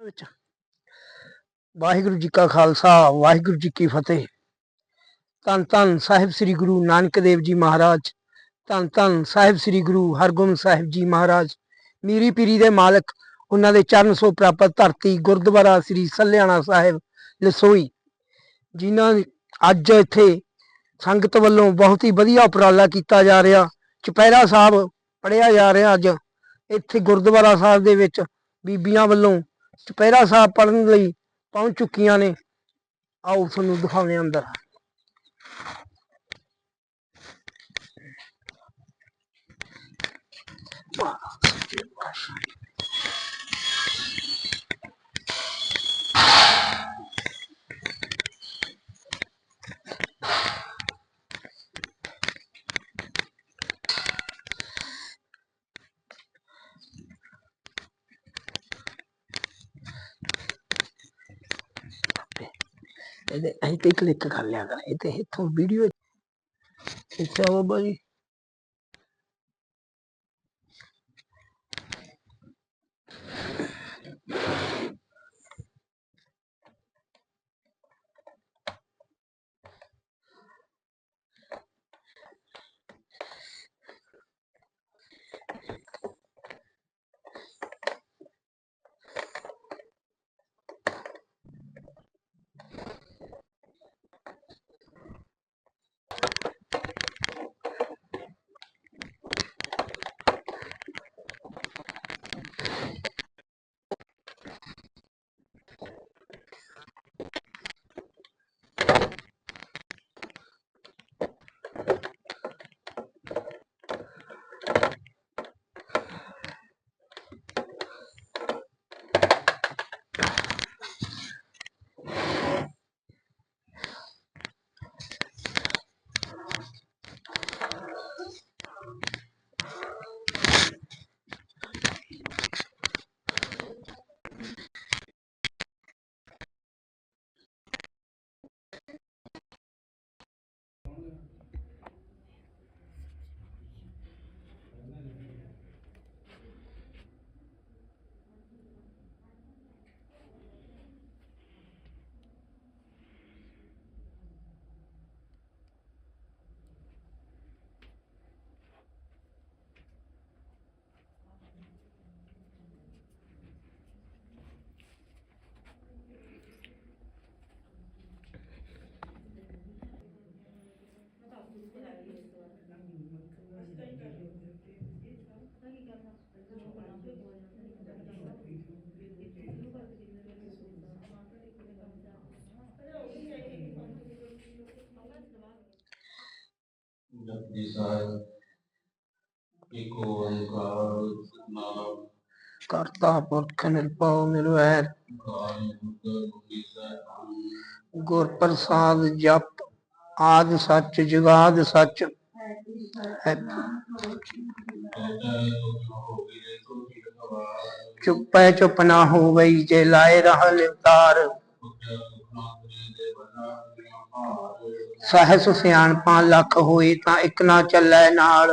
ਵਿੱਚ। ਵਾਹਿਗੁਰੂ ਜੀ ਕਾ ਖਾਲਸਾ, ਵਾਹਿਗੁਰੂ ਜੀ ਕੀ ਫਤਿਹ। ਧੰਨ ਧੰਨ ਸਾਹਿਬ ਸ੍ਰੀ ਗੁਰੂ ਨਾਨਕ ਦੇਵ ਜੀ ਮਹਾਰਾਜ। ਧੰਨ ਧੰਨ ਸਾਹਿਬ ਸ੍ਰੀ ਗੁਰੂ ਹਰਗੋਬਿੰਦ ਸਾਹਿਬ ਜੀ ਮਹਾਰਾਜ। ਮੀਰੀ ਪੀਰੀ ਦੇ ਮਾਲਕ, ਉਹਨਾਂ ਦੇ ਚਰਨ ਸੋ ਪ੍ਰਾਪਤ ਧਰਤੀ ਗੁਰਦੁਆਰਾ ਸ੍ਰੀ ਸੱਲਿਆਣਾ ਸਾਹਿਬ, ਲਸੋਈ। ਜਿਨ੍ਹਾਂ ਅੱਜ ਇੱਥੇ ਸੰਗਤ ਵੱਲੋਂ ਬਹੁਤ ਹੀ ਵਧੀਆ ਉਪਰਾਲਾ ਕੀਤਾ ਜਾ ਰਿਹਾ। ਚੁਪਹਿਰਾ ਸਾਹਿਬ ਪੜਿਆ ਜਾ ਰਿਹਾ ਅੱਜ। ਇੱਥੇ ਗੁਰਦੁਆਰਾ ਸਾਹਿਬ ਦੇ ਵਿੱਚ ਬੀਬੀਆਂ ਵੱਲੋਂ ਚੁਪਹਿਰਾ ਸਾਹਿਬ ਪੜਨ ਲਈ ਪਹੁੰਚ ਚੁੱਕੀਆਂ ਨੇ। ਆਓ ਤੁਹਾਨੂੰ ਦਿਖਾਉਂਦੇ ਹਾਂ ਅੰਦਰ। ਇਹਦੇ ਅਸੀਂ ਤੇ ਕਲਿੱਕ ਕਰ ਲਿਆ ਕਰ ਇਹ ਤੇ ਇੱਥੋਂ ਵੀਡੀਓ ਅੱਛਾ ਬਾਬਾ ਜੀ। ਜਪਜੀ ਸਾਹਿਬ ਇੱਕ ਓੰਕਾਰ ਸਤਨਾਮ ਕਰਤਾ ਪੁਰਖ ਨਿਰਭਉ ਨਿਰਵੈਰ ਗੁਰ ਪ੍ਰਸਾਦ ਜਪ ਆਦ ਸੱਚ, ਜੁਗਾਦ ਸੱਚ ਹੈ। ਚੁੱਪੈ ਚੁੱਪ ਨਾ ਹੋਵਈ ਜੇ ਲਾਏ ਰਹਾ ਲਿਵਤਾਰ ਸਹਿਸ ਸਿਆਣਪਾਂ ਲੱਖ ਹੋਏ ਤਾਂ ਇੱਕ ਨਾ ਚੱਲੈ ਨਾਲ।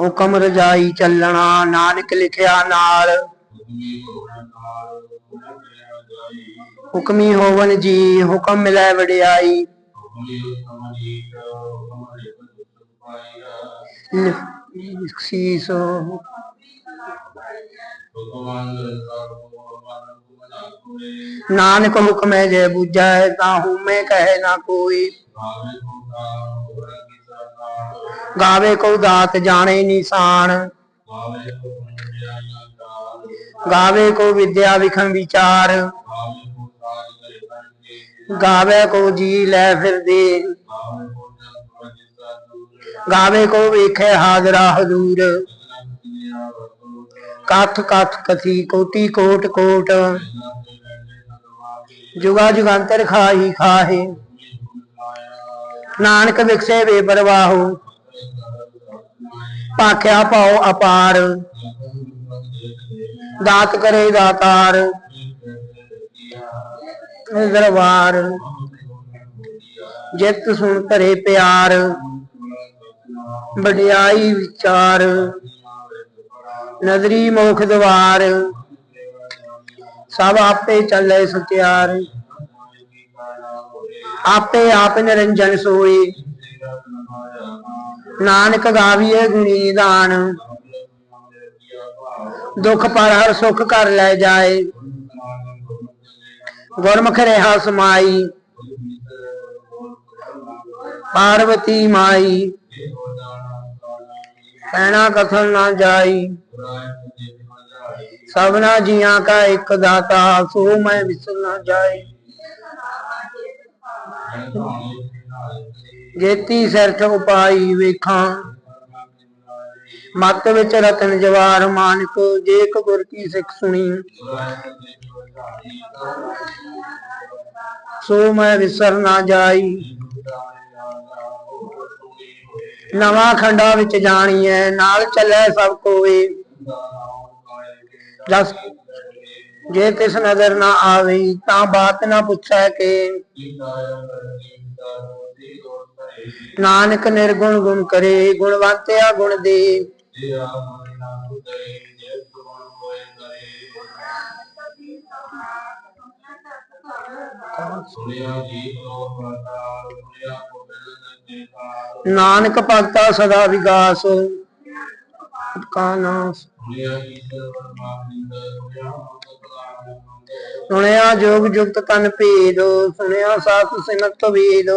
ਹੁਕਮ ਰਜਾਈ ਚੱਲਣਾ, ਨਾਨਕ ਲਿਖਿਆ ਨਾਲ। ਹੁਕਮੀ ਹੋਵਨ ਜੀ, ਹੁਕਮ ਮਿਲੈ ਵਡਿਆਈ। ਸੀਸ। ਨਾਨਕ ਹੁਕਮ ਹੈ ਜੇ ਹੈ ਤਾਂ ਹਉਮੈ ਕਹੇ ਨਾ ਕੋਈ। ਗਾਵੇ ਕੋ ਦਾਤ ਜਾਣੇ ਨਿਸ਼ਾਨ ਗਾਵੇ ਕੋ ਵਿਦਿਆ ਵਿਖੰ ਵਿਚਾਰ। ਗਾਵੇ ਕੋ ਜੀ ਲੈ ਫਿਰਦੇ। ਗਾਵੇ ਕੋ ਵੇਖੇ ਹਾਜ਼ਰਾ ਹਜ਼ੂਰ। ਕਥ ਕਥ ਕਥੀ ਕੋਟੀ ਕੋਟ ਕੋਟ। ਜੁਗਾ ਜੁਗੰਤਰ ਖਾਹੀ ਖਾਹੇ। ਨਾਨਕ ਵਿਖਸੇ ਵੇ ਬਰਵਾਹੋ ਪਾਖਿਆ ਪਾਉ ਅਪਾਰ। ਦਾਤ ਕਰੇ ਦਾਤਾਰ, ਦਰਬਾਰ। ਜਿਤ ਸੁਣ ਧਰੇ ਪਿਆਰ, ਵਡਿਆਈ ਵਿਚਾਰ। ਨਦਰੀ ਮੋਖ ਦਵਾਰ। ਸਭ ਆਪੇ ਚੱਲੇ ਸਤਿਆਰ। ਆਪੇ ਆਪ ਨਿਰੰਜਨ ਸੋਏ। ਨਾਨਕ ਗਾਵੀਏ ਗੁਣੀ ਦਾਨ। ਦੁਖ ਪਰ ਹਰ ਸੁਖ ਕਰ ਲੈ ਜਾਏ। ਗੁਰਮੁਖ ਰਹਾ ਸਮਾਈ। ਪਾਰਵਤੀ ਮਾਈ। ਕਹਿਣਾ ਕਥਨ ਨਾ ਜਾਈ। ਸਭਨਾ ਜੀਆਂ ਕਾ ਇੱਕ ਦਾਤਾ ਸੋ ਮੈਂ ਵਿਸਰ ਨਾ ਜਾਏ ਜੇਤੀ ਸਿਰਠ ਉਪਾਈ ਵੇਖਾਂ ਮੱਤ ਵਿੱਚ ਰਤਨ ਜਵਾਰ ਮਾਨਕ ਜੇ ਇੱਕ ਗੁਰ ਕੀ ਸਿੱਖ ਸੁਣੀ ਸੋ ਮੈਂ ਵਿਸਰ ਨਾ ਜਾਈ ਨਵਾਂ ਖੰਡਾ ਵਿੱਚ ਜਾਣੀਐ ਨਾਲ ਚੱਲੇ ਸਭ ਕੋਏ ਜਸ ਜੇ ਤਿਸ ਨਜ਼ਰ ਨਾ ਆਵੇ ਤਾਂ ਬਾਤ ਨਾ ਪੁੱਛੈ ਕਿ। ਨਾਨਕ ਨਿਰਗੁਣ ਗੁਣ ਕਰੇ ਗੁਣਵੰਤਿਆ ਗੁਣ ਦੇ। ਜੀ ਨਾਨਕ ਭਗਤਾ ਸਦਾ ਵਿਗਾਸ। ਕਾ ਨਾਸ ਸੁਣਿਆ ਈਸ਼ਵਰ ਪਰਮਾਨੰਦ ਸੁਣਿਆ ਜੋਗ ਜੁਗਤ ਤਨ ਭੇਦ, ਸੁਣਿਆ ਸਾਸ ਸਿਮਰਤ ਵੇਦ।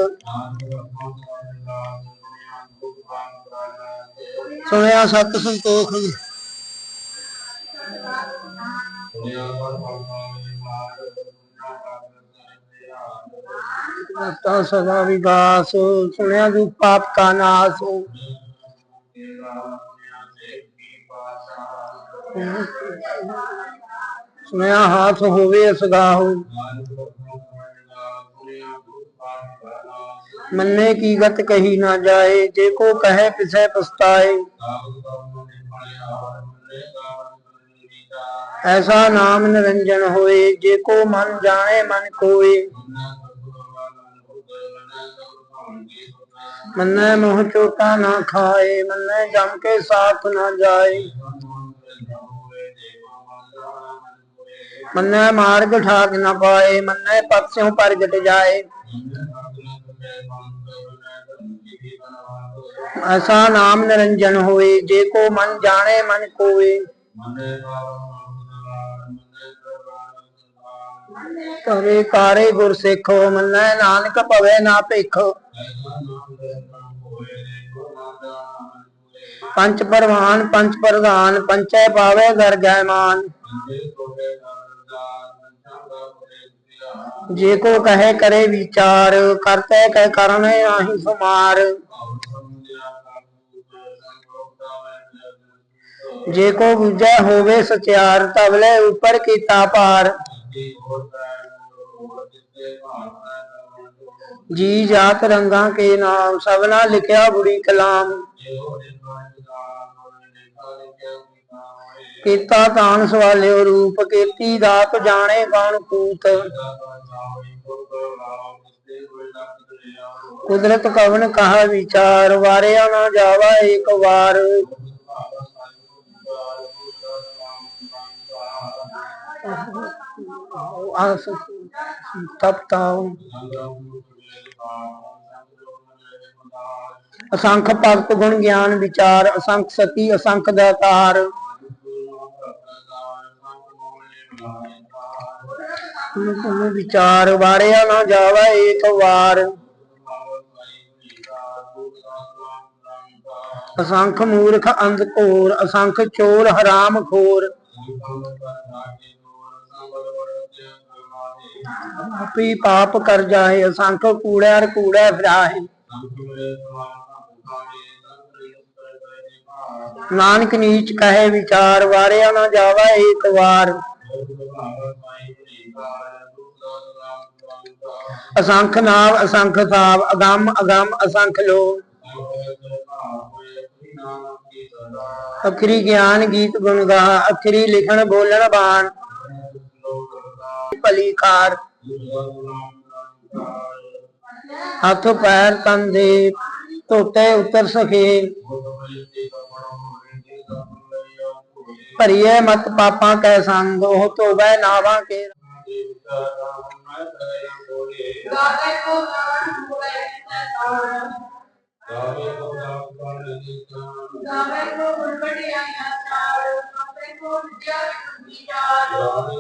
ਸੁਣਿਆ ਸਤ ਸੰਤੋਖ ਭਗਤਾ ਸਦਾ ਵਿਗਾਸ, ਸੁਣਿਆ ਜੁਗ ਪਾਪ ਕਾ ਨਾਸ। ਸੁਣਿਆ ਹਾਥ ਹੋਵੇ ਅਸਗਾਹੋ ਮੰਨੇ ਕੀ ਗਤ ਕਹੀ ਨਾ ਜਾਏ, ਜੇ ਕੋ ਕਹੇ ਪਿਛੇ ਪਛਤਾਏ। ਐਸਾ ਨਾਮ ਨਿਰੰਜਨ ਹੋਏ, ਜੇ ਕੋ ਮਨ ਜਾਣੇ, ਮਨ ਕੋਏ। ਮੰਨੇ ਮੋਹ ਚੋਟਾ ਨਾ ਖਾਏ, ਮੰਨੇ ਜਮ ਕੇ ਸਾਥ ਨਾ ਜਾਏ। ਮੰਨੇ ਮਾਰਗ ਠਾਕ ਨਾ ਪਾਏ, ਮੰਨੇ ਪਕਸਿਓਂ ਪ੍ਰਗਟ ਜਾਏ। ਐਸਾ ਨਾਮ ਨਿਰੰਜਨ ਹੋਏ, ਜੇ ਕੋ ਮਨ ਜਾਣੇ ਮਨ ਕੋਏ ਕਰੇ ਕਾਰੇ ਗੁਰ ਸਿੱਖੋ, ਮੰਨੈ ਨਾਨਕ ਭਵੇ ਨਾ ਭਿਖੋ। ਪੰਚ ਪਰਵਾਨ, ਪੰਚ ਪ੍ਰਧਾਨ, ਪੰਚੈ ਪਾਵੇ ਘਰ ਜੈ ਮਾਨ। ਜੇ ਕੋ ਕਹੇ ਕਰੇ ਵਿਚਾਰ, ਕਰਤੇ ਕਹਿ ਕਰਨੇ ਆਹੀ ਸੁਮਾਰ ਜੇ ਕੋ ਬੁਝੈ ਹੋਵੇ ਸਚਿਆਰ ਤਬਲੇ ਉੱਪਰ ਕੀਤਾ ਪਾਰ ਜੀ ਜਾਤ ਰੰਗਾਂ ਕੇ ਨਾਮ ਸਭਨਾ ਲਿਖਿਆ ਬੁਰੀ ਕਲਾਮ। ਕੀਤਾ ਤਾਨ ਸਵਾਲਿਓ ਰੂਪ ਕੀਤੀ ਦਾਤ ਜਾਣੇ ਕੌਣ ਕੂਤ ਕੁਦਰਤ ਕਵਨ ਕਹਾ ਵਿਚਾਰ ਵਾਰਿਆ ਨਾ ਜਾਵਾ ਇੱਕ ਵਾਰ ਤਪਤਾਉ ਅਸੰਖ ਭਗਤ ਗੁਣ ਗਿਆਨ ਵਿਚਾਰ, ਅਸੰਖ ਸਤੀ, ਅਸੰਖ ਦਾਤਾਰ ਤੁਮ ਵਿਚਾਰ, ਵਾਰਿਆ ਨਾ ਜਾਵਾ ਇੱਕ ਵਾਰ। ਅਸੰਖ ਮੂਰਖ ਅੰਧ ਘੋਰ, ਅਸੰਖ ਚੋਰ ਹਰਾਮ ਖੋਰ। ਆਪੀ ਪਾਪ ਕਰ ਜਾਏ, ਅਸੰਖ ਕੂੜਿਆ ਰ ਫਿਰਾਏ ਨਾਨਕ ਨੀਚ ਕਹੇ ਵਿਚਾਰ, ਵਾਰਿਆ ਨਾ ਜਾਵਾ ਇੱਕ ਵਾਰ ਅਸੰਖ ਨਾਮ, ਅਸੰਖ ਸਾਬ, ਅਗੰਮ ਅਗੰਮ, ਅਸੰਖ ਲੋ ਅਖਰੀ ਗਿਆਨ ਗੀਤ ਗੁਣ ਗਾ ਅਖਰੀ ਲਿਖਣ ਬੋਲਣ ਬਾਣ। ਭਲੀ ਕਾਰ ਹੱਥ, ਪੈਰ, ਤਨ ਦੇ ਧੋਤੇ ਉਤਰ ਸਕੇ। ਭਰੀਏ ਮਤ ਪਾਪਾਂ ਕੈ ਸੰਗ, ਉਹ ਧੋਵੈ ਨਾਵਾਂ ਕੇ ਗਾਵੇ ਕੋ ਨਾਮ ਹੋਏ ਤਾਣ ਗਾਵੇ ਕੋ ਨਾਮ ਪਾਣ ਦਿੱਤਾ ਗਾਵੇ ਕੋ ਗੁਰਬੜਿਆਈਆਂ ਚਾਲ ਗਾਵੇ ਕੋ ਵਿਦਿਆ ਵਿਖੀ ਜਾਲ।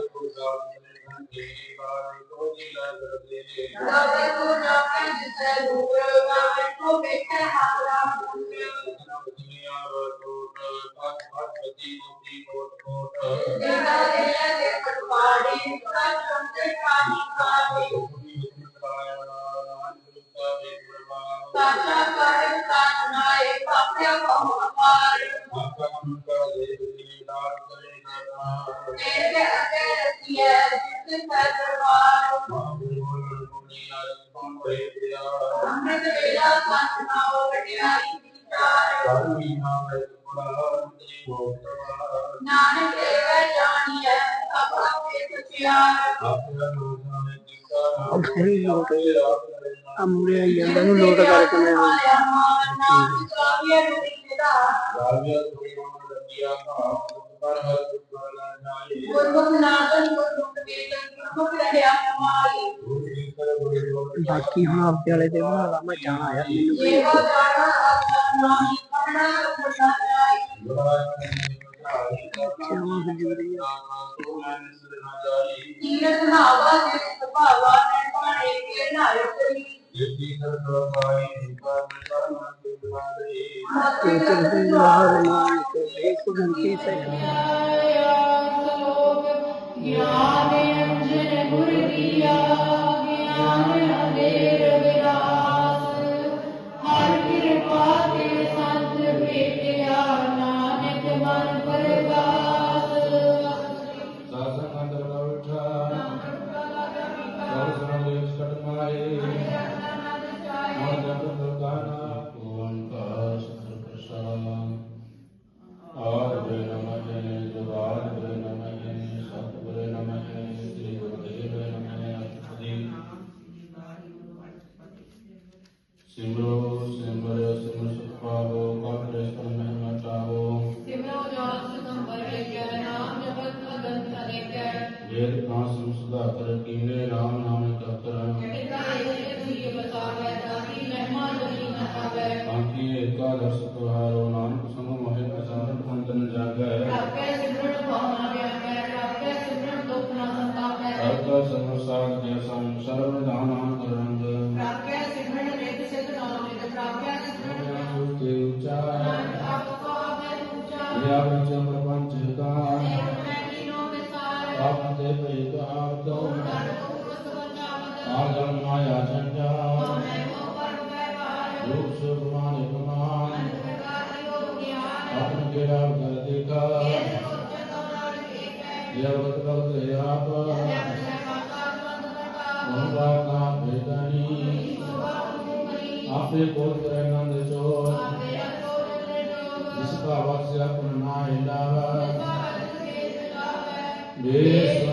ਕੋ ਸਾਧਨ ਦੇ ਗਾਵੇ ਕੋ ਜਿਲਾ ਕਰਦੇ ਗਾਵੇ ਕੋ ਨਾਮੇ ਜਿਸੈ ਦੂਰ ਗਾਵੇ ਕੋ ਵੇਖੇ ਹਾਲਾ ਮੂਲ ਦੁਨੀਆ ਵਟੋਟ ਪਤ ਪਤ ਪਤੀ ਮੁਕਤੀ ਕੋਟ ਕੋਟ ਦੇਦਾ ਦੇ ਦੇ ਪਟਵਾੜੀ ਸਦਾ ਚੰਦੇ ਕਾਨੀ ਕਾਨੀ ਸਾਚਾ ਆ ਮੂਰੇ ਆਈ ਜਾਂਦਾ ਨੂੰ ਲੋਟ ਕਰਕੇ ਮੈਂ ਬਾਕੀ ਹੁਣ ਆਪਦੇ ਵਾਲੇ ਦੇ ਬਣਾ ਲਾ, ਮੈਂ ਜਾਣਾ ਆ ਮੈਨੂੰ ਜੇਵਾ ਜਾਣਾ ਹਜੂਰੀ ਤੀਰਥ ਨਾਵਾ ਜਿਸ ਸੁਭਾਵਾ ਨੇ। ਪਾਣੇ ਕੇ ਨਾਇ ਕਰੀ ਤੇ ਇੱਕ ਗੰਤੀ ਸੇ। ਗਿਆਨ ਅੰਜਨ ਗੁਰ ਦੀਆ ਗਿਆਨ ਅੰਧੇਰ ਸੰਤਾਪੈ ਸਤਿ ਸੰਸਾਰ ਦੇ ਸਰਵ ਦਾਨਾਂ ਕਰੰਗ ਰਾਖੈ ਸਿਮਰਨ ਨਿਤ ਸਿਧ ਨਾਮ ਨਿਤ ਰਾਖੈ ਸਿਮਰਨ ਤੇ ਉਚਾਰ ਆਪੇ ਕੋਲ ਕਰੇ ਨੰਦ ਦੇ ਜੋਗ ਜਿਸ ਕਾ ਵਸ ਆਪਨ ਨਾਇ ਲਾਵਾ ਭਾਰਤ ਕੇ ਸਲਾਵੈ ਦੇਸ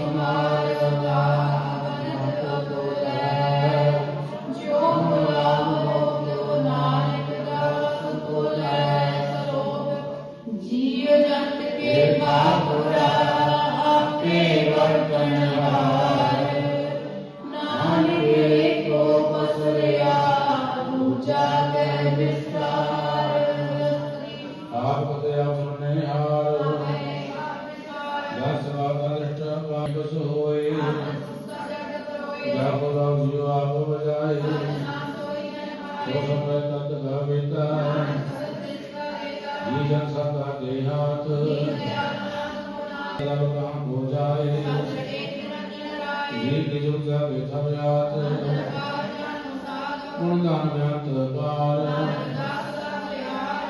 ਕੇ ਹਾਥ। ਲਬ ਕਾ ਹੋ ਜਾਏ। ਜੀ ਕੀ ਜੋ ਜਾ ਕੇ ਥਮਿਆਤ ਗੁਣ ਗਾਨ ਬਿਆੰਤ ਪਾਰ।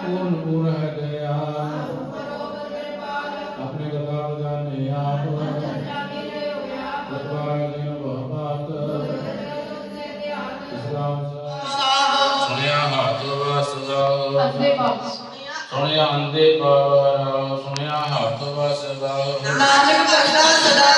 ਪੂਰਨ ਪੂਰ ਹੈ ਗਿਆ ਆਪਣੇ ਗਦਾ ਜਾਣੇ ਆਪ। ਦਰਬਾਰ ਜਿਨ ਬਹਬਾਤ ਇਸਲਾਮ ਸੁਣਿਆ ਹੱਥ ਵਸਦਾ ਅਸਲੇ ਪਾਪ ਸੁਣਿਆ ਅੰਦੇ ਪਰ ਸੁਣਿਆ ਹੱਥ ਵਸਦਾ ਨਾਨਕ ਕਰਦਾ ਸਦਾ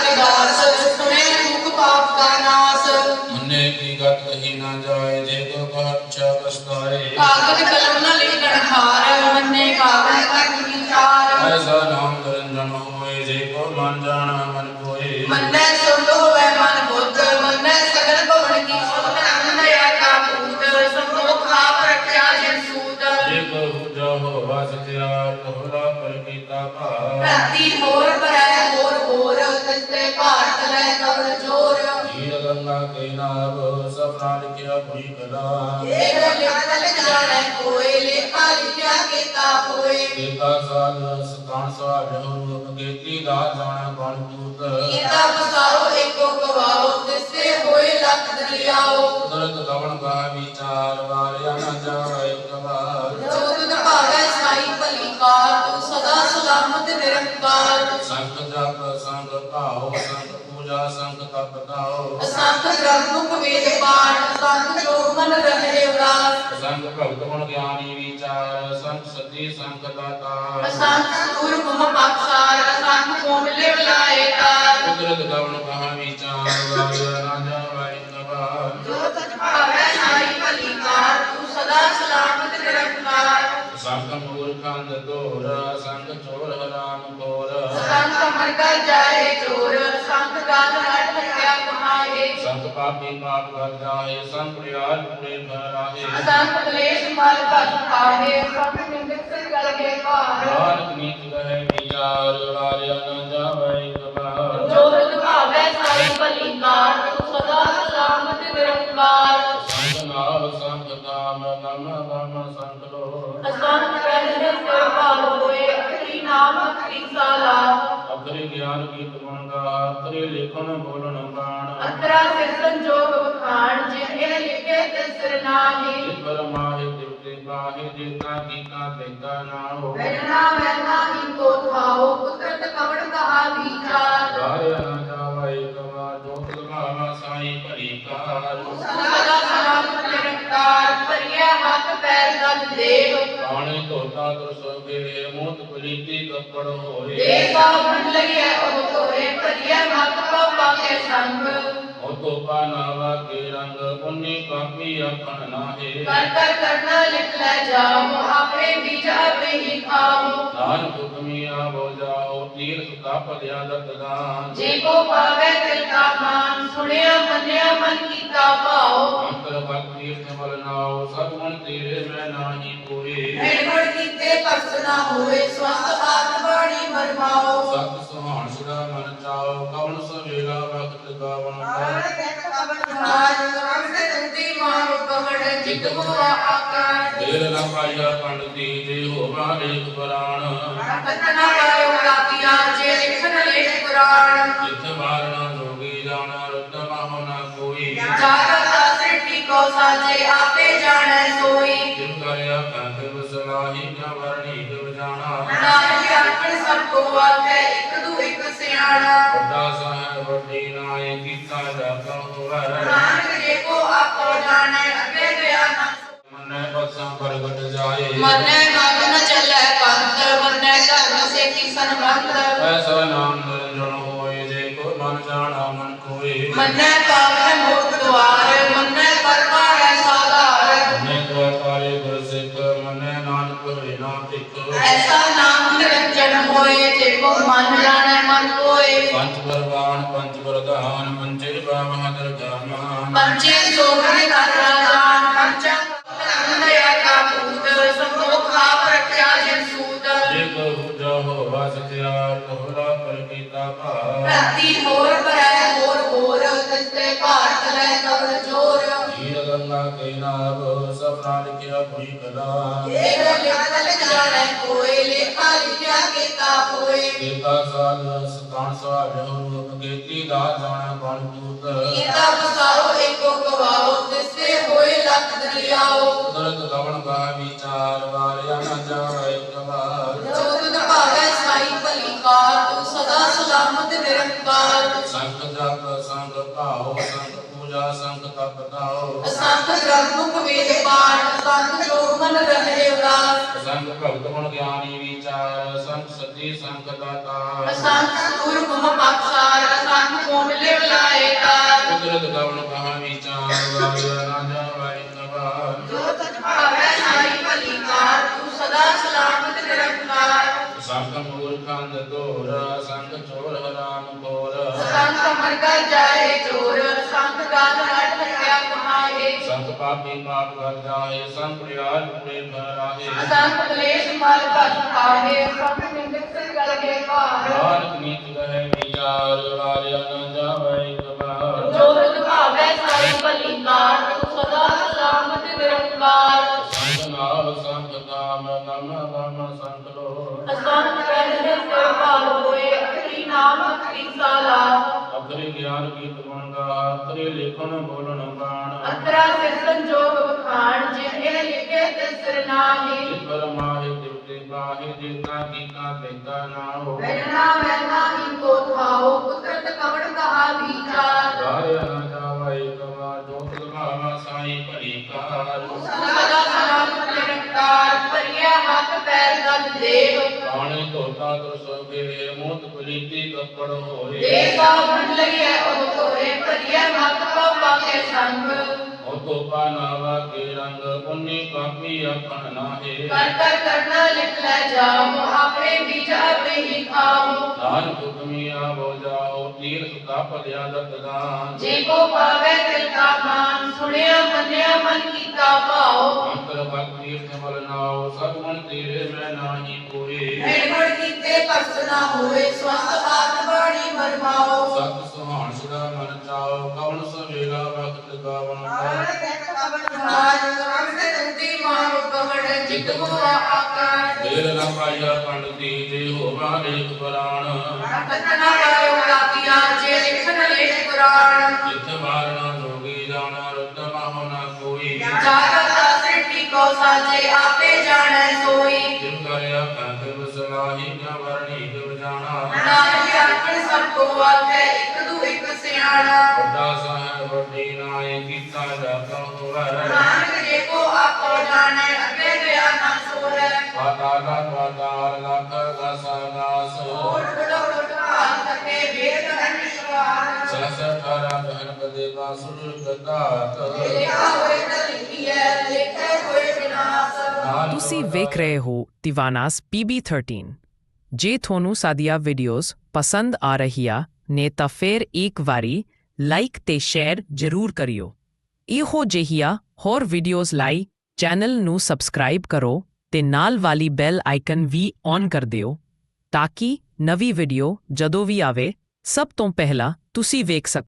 ਰੂਪ ਕੀਤੀ ਦਾ ਜਾਣਾ ਕੌਣ ਪੂਤ ਇਹਦਾ ਬਸਾਓ ਏਕੋ ਗਵਾਓ ਤਿਸਤੇ ਹੋਏ ਲੱਖ ਦਰਿਆਓ। ਕੁਦਰਤ ਕਵਣ ਕਾ ਵਿਚਾਰ ਵਾਰਿਆ ਨਾ ਜਾਏ ਕਬਾਰ ਜੋ ਤੁਧ ਭਾਵੈ ਸਾਈ ਭਲੀ ਕਾਰ ਤੂੰ ਸਦਾ ਸਲਾਮਤ ਨਿਰੰਕਾਰ। ਸੰਖ ਜਪ ਸੰਗ ਸੰਗ ਪੂਜਾ ਸੰਗ ਤਪ ਤਾਉ ਅਸੰਖ ਗ੍ਰੰਥ ਵੇਦ ਪਾਠ ਸੰਖ ਜੋ ਮਨ ਰਹੇ ਉਦਾਸ। ਸੰਗ ਭਗਤ ਗੁਣ ਗਿਆਨੀ ਵਿਚਾਰ ਸੰਗ ਸਤੀ ਸੰਗ ਦਾਤਾ ਅਸੰਖ ਸੁਰ ਮੁਹ ਪਖਸਾਰ ਅਸੰਖ ਕੋਮ ਲਿਵ ਲਾਏ ਤਾਰ। ਕੁਦਰਤ ਕਵਣ ਕਾ ਵਿਚਾਰ ਵਾਰਿਆ ਨਾ ਜਾਏ ਕਬਾਰ ਜੋ ਤਜ ਭਾਵੈ ਸਾਈ ਭਲੀ ਕਾਰ ਤੂੰ ਸਦਾ ਸਲਾਮਤ ਨਿਰੰਕਾਰ। ਸੰਗ ਮੂਰਖੰਦ ਦੋਰ ਸੰਗ ਚੋਰ ਹਰਾਮ ਕੋਰ ਅਮਰ ਕਰ ਜਾਏ ਚੋਰ ਗਾਲ ਹਟ ਹਟਿਆ ਕਮਾਏ ਸੰਗ ਪਾਪੀ ਪਾਪ ਕਰ ਜਾਏ ਸੰਗ ਪ੍ਰਿਆਰ ਪੂਰੇ ਘਰ ਆਏ। ਅਸੰਖ ਕਲੇਸ਼ ਮਲ ਭਟ ਆਏ ਸੰਖ ਨਿੰਦਕ ਸੇ ਗਲ ਗਏ ਭਾਰ ਨਾਨਕ ਨੀਤ ਕਹੈ ਵਿਚਾਰ ਵਾਰਿਆ ਨਾ ਜਾਵੇ ਕਬਾਰ ਜੋ ਤੁਧ ਭਾਵੈ ਸਾਈ ਭਲੀ ਕਾਰ ਤੂੰ ਸਦਾ ਸਲਾਮਤ ਨਿਰੰਕਾਰ। ਲਿਖਣ ਬੋਲਣ ਬਾਣ ਅਤਰਾ ਸਿਰ ਸੰਜੋਗ ਬਖਾਣ ਜਿਨ ਇਹ ਲਿਖੇ ਤਿਸ ਸਿਰ ਨਾਹੀ ਜਿਤ ਪਰਮਾਹਿ ਤਿਵਤੇ ਬਾਹਿ ਜੇਤਾ ਕੀਤਾ ਤੇਤਾ ਨਾਉ ਵੈਨਾ ਵੈਨਾ ਹੀ ਕੋ ਥਾਓ ਕੁਦਰਤ ਕਵਣ ਕਹਾ ਵਿਚਾਰ ਵਾਰਿਆ ਨਾ ਜਾਵੇ ਕਬਾਰ ਜੋ ਤੁਧ ਭਾਵਾ ਸਾਈ ਭਲੀ ਕਾਰ। ਸਦਾ ਸਲਾਮਤ ਨਿਰੰਕਾਰ ਭਰੀਆ ਹੱਥ ਪੈਰ ਦਲ ਦੇਹ ਪਾਣੀ ਧੋਤਾ ਤੁਰ ਕੱਪੜ ਹੋਏ ਦੇਹ ਸਾਬਣ ਲਈਐ ਉਹ ਤੋਰੇ ਭਰੀਆ ਮਤ ਕੋ ਪਾਕੇ ਸੰਗ। ਉਹ ਤੋਪਾ ਨਾਵਾ ਕੇ ਰੰਗ ਪੁੰਨੀ ਪਾਪੀ ਆਖਣ ਨਾਹੇ ਕਰ ਕਰ ਕਰਨਾ ਲਿਖ ਲੈ ਜਾਓ ਆਪੇ ਬੀਜ ਆਪੇ ਹੀ ਖਾਓ। ਨਾਨਕ ਹੁਕਮੀ ਆਵੋ ਜਾਓ ਤੀਰਥ ਤਪ ਲਿਆ ਦਤਦਾਨ ਜੇ ਕੋ ਪਾਵੇ ਤਿਲ ਕਾ ਮਾਨ ਸੁਣਿਆ ਮੰਨਿਆ ਮਨ ਕੀਤਾ ਭਾਓ। ਅੰਤਰ ਬਲ ਤੀਰਥ ਮਲ ਨਾਓ ਸਭ ਮਨ ਤੇਰੇ ਮੈਂ ਨਾਹੀ ਕੋਏ ਐੜਵੜ ਕੀਤੇ ਕਸ ਨਾ ਹੋਏ ਸਵਸਤ ਆਤ ਬਾਣੀ ਮਰਮਾਓ। ਸਤ ਸੁਹਾਣ ਸੁਦਾ ਮਨ ਚਾਓ ਕਵਣ ਸਵੇਲਾ ਵਖਤ ਗਾਵਣ ਤੇਰੇ ਨਾ ਪਾਇਆ ਪੰਡਤੀ ਜੇ ਹੋਵਾ ਲੇਖ ਪੁਰਾਣ ਜਿਤ ਮਾਰਨਾ ਜੋਗੀ ਜਾਣਾ ਰਤਮਾ ਹੋਣਾ ਕੋਈ। ਜਿਨ ਕਰਿਆ ਕੰਧ ਵੱਡਾ ਸਾਹਿਬ ਵੱਡੀ ਨਾਏ ਕੀਤਾ ਜਾਤਾ ਹੋਵੇ ਮਨੈ ਬਸਾਂ ਪ੍ਰਗਟ ਜਾਏ। ਮਨੈ ਮਨ ਨ ਚੱਲੈ ਪੰਥ ਮਨੈ ਧਰਮ ਸੇਤੀ ਸੰਬੰਧ ਐਸਾ ਨਾਮ ਨਿਰੰਜਨ ਹੋਏ ਜੇ ਕੋ ਮਨ ਜਾਣਾ ਮਨ ਕੋਏ। ਮੰਨੈ ਪਾਵੈ ਕੀਤਾ ਹੋਏ ਕੀਤਾ ਸਾਧ ਸਤਾਨ ਸਵਾਲ ਰੂਪ ਕੀਤੀ ਦਾ ਜਾਣਾ ਕੌਣ ਪੂਤ ਇਹਦਾ ਬਸਾਓ ਏਕੋ ਗਵਾਓ ਤਿਸਤੇ ਹੋਏ ਲੱਖ ਦਰਿਆਓ। ਕੁਦਰਤ ਕਵਣ ਕਾ ਵਿਚਾਰ ਵਾਰਿਆ ਨਾ ਜਾਏ ਕਬਾਰ ਜੋ ਤੁਧ ਭਾਵੈ ਸਾਈ ਭਲੀ ਕਾਰ ਤੂੰ ਸਦਾ ਸਲਾਮਤ ਨਿਰੰਕਾਰ। ਸੰਖ ਜਪ ਸੰਗ ਭਾਉ ਸੰਗ ਪੂਜਾ ਸੰਗ ਤਾਉ ਅਸੰਖ ਗ੍ਰੰਥ ਵੇਦ ਪਾਠ ਸੰਖ ਜੋ ਮਨ ਰਹੇ ਉਦਾਸ। ਸੰਗ ਭਗਤ ਗੁਣ ਗਿਆਨੀ ਵਿਚਾਰ ਸਤੀ ਸੰਗ ਦਾਤਾ ਅਸੰਖ ਸੁਰ ਮੁਹ ਪਖਸਾਰ ਅਸੰਖ ਕੋਮ ਲਿਵ ਲਾਏ ਤਾਰ। ਕੁਦਰਤ ਕਵਣ ਕਹਾ ਵਿਚਾਰ ਨਾ ਜਾਏ ਕਬਾਰ ਜੋ ਤਜ ਭਾਵੈ ਸਾਈ ਭਲੀ ਕਾਰ ਤੂੰ ਸਦਾ ਸਲਾਮਤ ਨਿਰੰਕਾਰ। ਸੰਗ ਮੂਰਖੰਦ ਦੋਰ ਸੰਗ ਚੋਰ ਹਰਾਮ ਕੋਰ ਅਮਰ ਕਰ ਜਾਏ ਚੋਰ ਸੰਖ ਗਾਲ ਪਾਪੀ ਪਾਪ ਕਰ ਜਾਏ ਸੰਗ ਪ੍ਰਿਆਰ ਪੂਰੇ ਆਏ। ਅਸੰਖ ਕਲੇਸ਼ ਮਲ ਭਟ ਆਏ ਸੰਖ ਨਿੰਦਕ ਸੇ ਗਲ ਲਾਗੇ ਭਾਰ ਨਾਨਕ ਨੀਤ ਕਹੈ ਵਿਚਾਰ ਹਾਰਿਆ ਨ ਜਾਵੈ ਕਬਾਰ। ਜੋ ਤੁਧ ਭਾਵੈ ਸਾਈ ਭਲੀ ਕਾਰ ਸਦਾ ਸਲਾਮਤ ਨਿਰੰਕਾਰ। ਸੰਗ ਨਾਲ ਸੰਗ ਨਾਮ ਨਮ ਨਮ ਸੰਤ ਲੋ ਅਸੰਤ ਪਹਿਲੇ ਸੇ ਭਾਵ ਹੋਏ ਅਖਰੀ ਨਾਮ ਅਖਰੀ ਸਾਲਾ। ਅਤਰੇ ਗਿਆਨ ਗੀਤ ਅਤਰੇ ਲਿਖਣ ਬੋਲਣ ਬਾਣ ਅਤਰਾ ਸਿਰ ਸੰਜੋਗ ਬਖਾਣ ਜਿਨ ਇਹ ਲਿਖੇ ਤਿਸ ਸਿਰ ਨਾਹੀ। ਜਿਸ ਪਰਮਾਹਿ ਦਿਵਤੇ ਬਾਹਿ ਜੀਤਾ ਕੀਤਾ ਬੇਤਾ ਨਾ ਹੋ ਵੈਨਾ ਵੈਨਾ ਹੀ ਕੋ ਖਾਓ ਪੁੱਤਰ ਕਵੜ ਕਹਾ ਵਿਚਾਰ। ਹਾਰਿਆ ਨ ਜਾਵੈ ਕਬਾਰ ਜੋ ਤੁਧ ਭਾਵਾ ਸਾਈ ਭਲੀ ਕਾਰ। ਸਦਾ ਸਲਾਮਤ ਨਿਰੰਕਾਰ ਪਰਿਆ ਹੱਥ ਪੈਰ ਦਲ ਦੇਵ। ਪਾਣੀ ਧੋਤਾ ਤੁਰ ਸੋਗੇ ਮੋਤ ਪਲੀਤੀ ਕੱਪੜ ਹੋਏ ਦੇਸਾ ਬਣ ਲਈਐ ਉਹ ਕੋ ਪਾਕੇ ਸੰਗ ਉਹ ਤੋਪਾ ਨਾਵਾ ਕੇ ਰੰਗ ਪੁੰਨੀ ਪਾਪੀ ਆਪਣ ਨਾਹੇ। ਕਰ ਕਰ ਕਰਨਾ ਲਿਖ ਲੈ ਜਾਓ ਆਪੇ ਬੀਜ ਆਪੇ ਹੀ ਖਾਓ। ਨਾਨ ਹੁਕਮੀ ਆਵੋ ਜਾਓ ਤੀਰਥ ਕਾ ਭਲਿਆ ਦਤਦਾਨ ਜੇ ਕੋ ਪਾਵੇ ਤਿਲ ਕਾ ਮਾਨ ਸੁਣਿਆ ਮੰਨਿਆ ਮਨ ਕੀਤਾ ਭਾਓ ਅੰਤਰ ਭਗਤ ਤੀਰਥ ਮਲ ਨਾਓ ਸਭ ਮਨ ਤੇਰੇ ਮੈਂ ਨਾਹੀ ਕੋਏ ਨਿਰਮਲ ਕੀਤੇ ਕਸ ਨਾ ਹੋਏ ਸਵਸਤ ਆਤਮ ਬਾਣੀ ਮਰਮਾਓ ਸਤ ਸੁਹਾਣ ਦੇਰ ਨਾ ਪਾਇਆ ਪੰਡਤੀ ਜੇ ਹੋਵਾ ਲੇਖ ਪੁਰਾਣ। ਜਿਤ ਮਾਰਨਾ ਜੋਗੀ ਜਾਣਾ ਰਤਨ ਮਹੁ ਨਾ ਕੋਈ ਜਿਨ ਕਰਿਆ ਕੰਤ ਵਸਲਾਹੀ ਨਾ ਵਰਣੀ ਜਿਵ ਜਾਣਾ ਵੱਡਾ ਸਾਹਿਬ ਵੱਡੀ ਨਾਏ ਕੀਤਾ ਜਾਤਾ ਹੋਵੇ ਪਾਤਾਲਾ ਪਾਤਾਲ ਲੱਖ ਦਸਾ ਦਾਸ ਸਹਸ ਅਠਾਰਾ ਦਹਨ ਕਦੇ ਕਾ ਸੁਰ ਗਤਾਤ ਤੁਸੀਂ ਵੇਖ ਰਹੇ ਹੋ ਦੀਵਾਨਾਸ PB13 ਜੇ ਤੁਹਾਨੂੰ ਸਾਡੀਆਂ ਵੀਡੀਓਜ਼ ਪਸੰਦ ਆ ਰਹੀਆਂ ਨੇ ਤਾਂ ਫਿਰ ਇੱਕ ਵਾਰੀ ਲਾਈਕ ਤੇ ਸ਼ੇਅਰ ਜ਼ਰੂਰ ਕਰਿਓ। ਇਹੋ ਜਿਹੀਆਂ ਹੋਰ ਵੀਡੀਓਜ਼ ਲਈ ਚੈਨਲ ਨੂੰ ਸਬਸਕ੍ਰਾਈਬ ਕਰੋ ਤੇ ਨਾਲ ਵਾਲੀ ਬੈਲ ਆਈਕਨ ਵੀ ਔਨ ਕਰ ਦਿਓ ਤਾਂ ਕਿ ਨਵੀਂ ਵੀਡੀਓ ਜਦੋਂ ਵੀ ਆਵੇ, ਸਭ ਤੋਂ ਪਹਿਲਾਂ ਤੁਸੀਂ ਵੇਖ ਸਕੋ